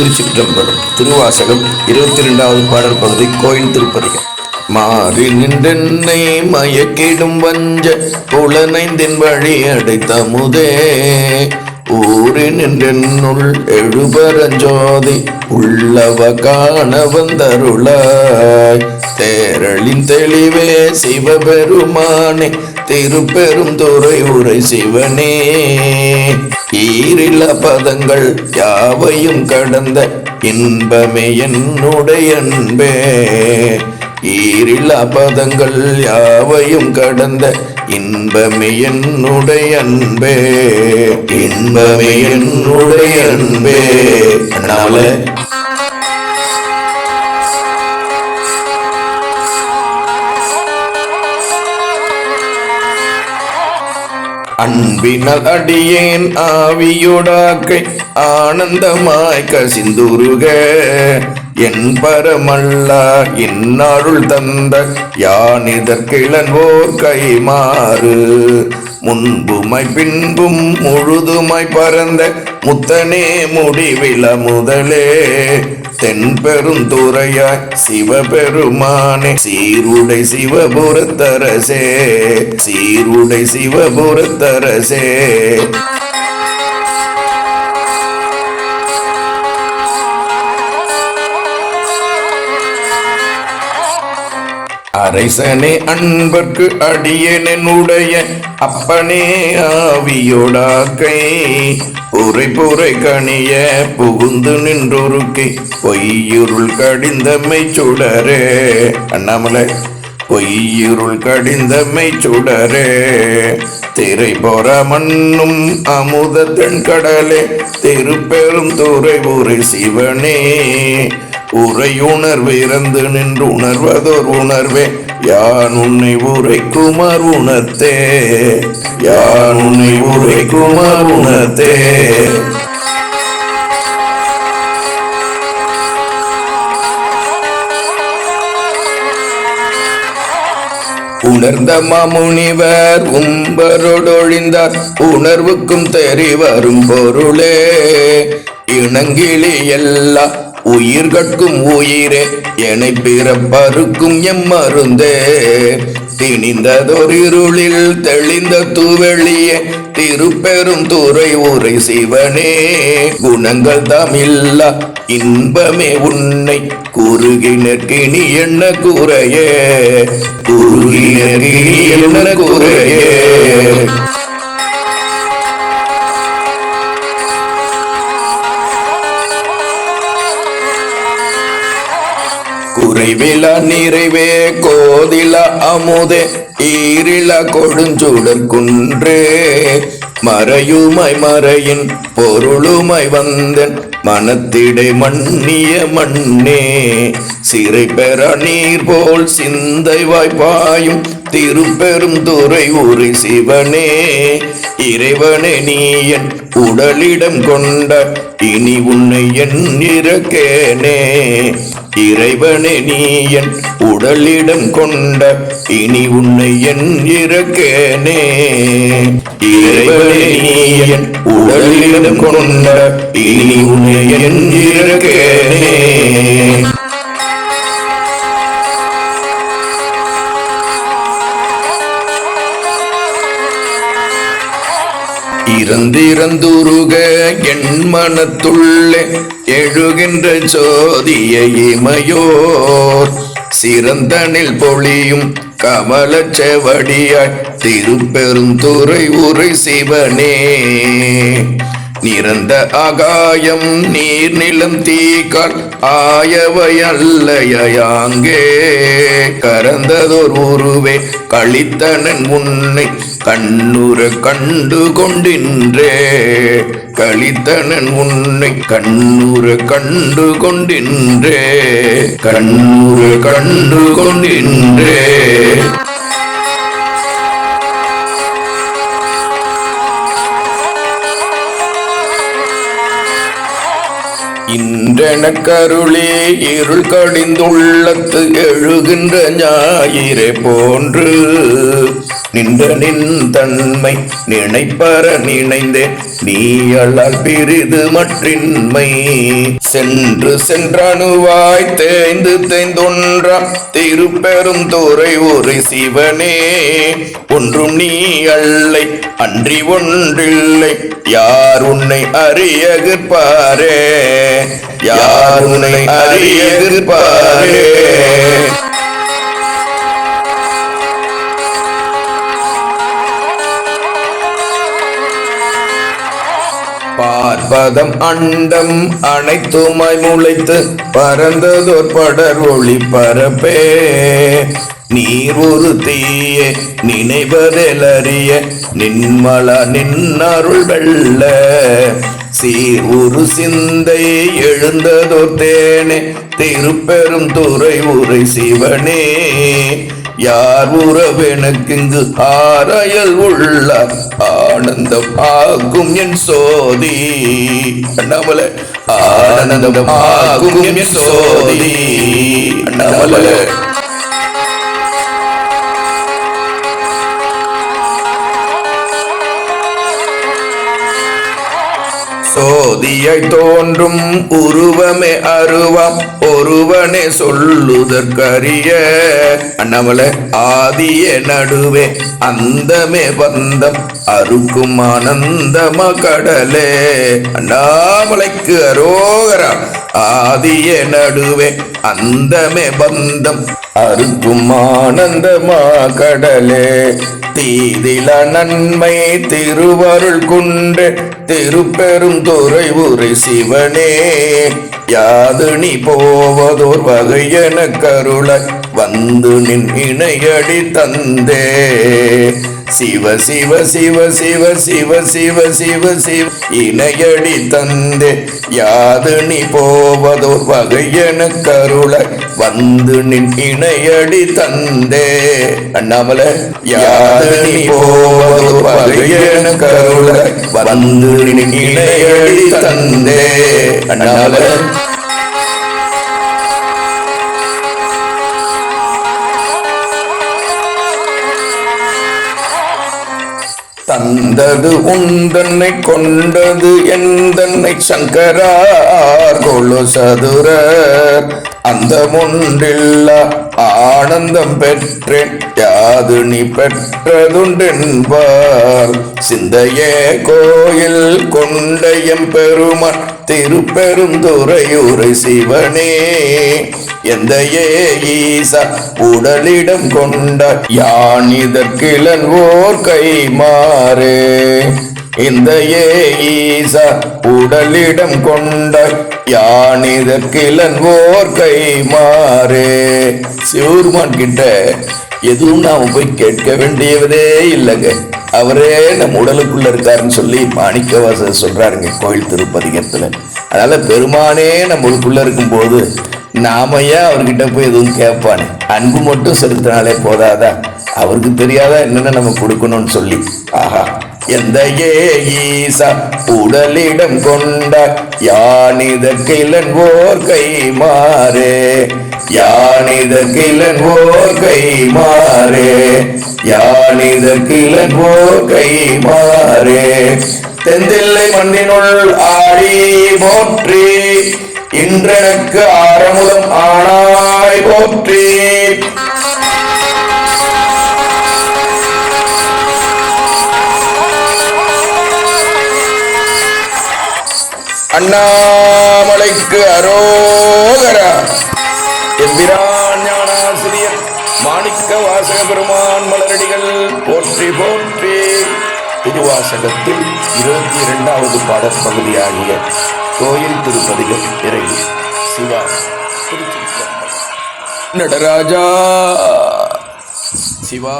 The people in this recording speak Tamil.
திருச்சிற்றம்பலம் திருவாசகம் இருபத்தி ரெண்டாவது பாடல் பகுதி கோயில் திருப்பதிகம். மாறி நின்றென்னை மயக்கிடும் வஞ்ச புலனைந்தின் வழி அடைத்த முதே. ஊறி நின்றென்னுள் எழுபரஞ்சோதி உள்ளவ காண வந்தருளாய் தேரளின் தெளிவே சிவபெருமானே திருப்பெரும் துறை உரை சிவனே. ஈரில பதங்கள் யாவையும் கடந்த இன்பமே என்னுடைய அன்பே. ஈரில் அபதங்கள் யாவையும் கடந்த இன்பமே என்னுடைய அன்பே. இன்பமே என்னுடைய அன்பே. அதனால அன்பினால் அடியேன் ஆவியோடாக்கை ஆனந்தமாய் கசிந்துருக. என் பரமல்லா இந்நாளுள் தந்த யானிதற்கிழன்வோர் கைமாறு. முன்புமை பின்பும் முழுதுமை பறந்த முத்தனே முடிவில முதலே. தென்பெருந்துறையாய் சிவபெருமானே சீருடை சிவபுரத்தரசே சீருடை சிவபுரத்தரசே. அரசனே அன்பர்க்கு அடியனுடைய அப்பனே ஆவியோடாக்கை. உரை புரை கணிய புகுந்து நின்றொருக்கை பொய்யுருள் கடிந்தமை சுடரே. அண்ணாமலை பொய்யுருள் கடிந்தமை சுடரே. திரை போற மண்ணும் அமுத தென்கடலே திருப்பெரும் துறை ஒரு சிவனே. உரையுணர்வு இறந்து நின்று உணர்வதோர் உணர்வே. யான் உன்னை உரைக்குமார் உணர்த்தே. யான் உன்னை உரைக்குமார் உணர்த்தே. உணர்ந்த மாமுனிவர் உம்பரோடொழிந்தார். உணர்வுக்கும் தெரி வரும் பொருளே. இணங்கிலி எல்லா உயிர் உயிர்கட்கும் உயிரே எனை பிறப்பருக்கும் எம்மருந்தே திணிந்ததொரு இருளில் தெளிந்த தூவெளியே திருப்பெரும் துறை உரை சிவனே. குணங்கள் தமில்லா இன்பமே உன்னை குறுகினக்கினி என்ன குறையே? குறுகினர்கினி என்ன குறையே? குறைவில நிறைவே கோதில அமுதே ஈரில கொடுஞ்சுடர் குன்றே. மறையுமாய் மறையின் பொருளுமை வந்தன் மனத்திடை மண்ணிய மண்ணே சிறை பெற நீர் போல் சிந்தை வாய்ப்பாயும் திருப்பெரும் துறை ஊரி சிவனே இறைவனே நீ என் உடலிடம் கொண்ட இனி உன்னை என் இறக்கேனே. இறைவனே நீ என் உடலிடம் கொண்ட இனி உன்னை என் இறக்கேனே. இறைவனே நீ என் உடலிடம் கொண்ட இனி உன்னை என் இறக்கேனே. இறந்திறந்துருக என் மனத்துள்ளே எழுகின்ற சோதிய இமையோர். சிறந்தனில் பொழியும் கமல செவடியாய் திருப்பெருந்துறை உரை சிவனே. நிறந்த அகாயம் நீர் நிலம் தீக்கால் ஆயவை அல்லையாங்கே. கரந்ததோர் உருவே கழித்தனன் உன்னை கண்ணுற கண்டு கொண்டின்றே கலித்தனன் உன்னை கண்ணுற கண்டு கொண்டின்றே கண்ணுற கண்டு கொண்டின்றே இன்றெனக்கருளே இருள் கடிந்துள்ளத்து எழுகின்ற ஞாயிறே போன்று நின்ற நின் தன்மை நினைப்பற நினைந்தே நீ அழல் பிரிது மற்றின்மை. சென்று சென்றணுவாய் தேய்ந்து தேய்ந்தொன்றாம் திருப்பெரும் துறை ஒரு சிவனே. ஒன்றும் நீ அல்லை அன்றி ஒன்றில்லை யார் உன்னை அறியகிற்பாரே? யார் உன்னை அறியகிற்பாரே? பார்ப்பதம் அண்டம் அனைத்துமாய் முளைத்து பறந்ததோர் படர் ஒளி பரப்பே. நீர் ஒரு தீய நினைவதெலறிய நின்மல நின்னருள் வெள்ள சீர் ஒரு சிந்தை எழுந்ததோர் தேனே திருப்பெரும் துறை உரை சிவனே. யார் உறவெனக்கிங்கு ஆராயல் உள்ள ஆனந்தம் ஆகும் என் சோதி. அண்ணாமல ஆனந்தம் ஆகும் என் சோதி. அண்ணாமலை. சோதியாய் தோன்றும் உருவமே அருவம். ஒருவனே சொல்லுதற்கரிய அண்ணாமலை ஆதிய நடுவே அந்தமே பந்தம் அறுக்கும் ஆனந்தம கடலே. அண்ணாமலைக்கு அரோகரா. ஆதிய நடுவே அந்தமே பந்தம். அறுக்கும் ஆனந்தமா கடலே. தீதில நன்மை திருவருள் குண்டு திருப்பெரும் துறை உரை சிவனே. யாது நீ போவதோர் வகை கருளை. வந்து நின் இணையடி தந்தே. சிவ சிவ சிவ சிவ சிவ சிவ சிவ சிவ இணையடி தந்தே யாது நீ போவதோ வகை என கருள வந்து நின் இணையடி தந்தே. அண்ணாமல யாது நீ போவதோ வகை என கருள வந்து நின் இணையடி தந்தே. அண்ணாமலை வந்தது உந்தன்னை கொண்டது எந்தன்னை சங்கரார் கொழு சதுரர் அந்த முன்றில்லா ஆனந்தம் பெற்றேன். யாது நீ பெற்றதுண்டென்பார் சிந்தையே கோயில் கொண்டையம் பெருமான் திருப்பெருந்துறையுரை சிவனே. எந்த ஏ ஈசா உடலிடம் கொண்ட யான் இதற்கிழன் ஓர் கை மாறு இந்த ஏ உடலிடம் கொண்ட யான் ஓர் கை மாறே. சிவருமான் கிட்ட எதுவும் நாம போய் கேட்க வேண்டியதே இல்லைங்க. அவரே நம்ம உடலுக்குள்ள இருக்காருன்னு சொல்லி மாணிக்கவாசர் சொல்றாருங்க கோயில் திருப்பதிகத்துல. அதனால பெருமானே நம்மளுக்குள்ள இருக்கும்போது நாம ஏன் அவர்கிட்ட போய் எதுவும் கேட்பானே? அன்பு மட்டும் செலுத்தினாலே போதாதா? அவருக்கு தெரியாதா என்னென்ன நம்ம கொடுக்கணும்னு சொல்லி? ஆஹா எந்த ஏ ஈசா உடலிடம் கொண்ட யானிதற்கிலன் ஓர் கை மாறே. யானிதற்கிலன் ஓர் கை மாறே. யானிதற்கிலன் ஓர் கை மாறே. தெந்தில்லை மண்ணினுள் ஆடி போற்றி இன்றனுக்கு ஆரமுதம் ஆனாய் போற்றி. அண்ணாமலைக்கு அரோகரா. எம்பிரான் ஞானாசிரியர் மாணிக்க வாசக பெருமான் மலரடிகள் போற்றி போற்றி. திருவாசகத்தில் இருபத்தி இரண்டாவது பாடப்பகுதியாகிய கோயில் திருப்பதிகள் இறங்கி சிவா நடராஜா. சிவா.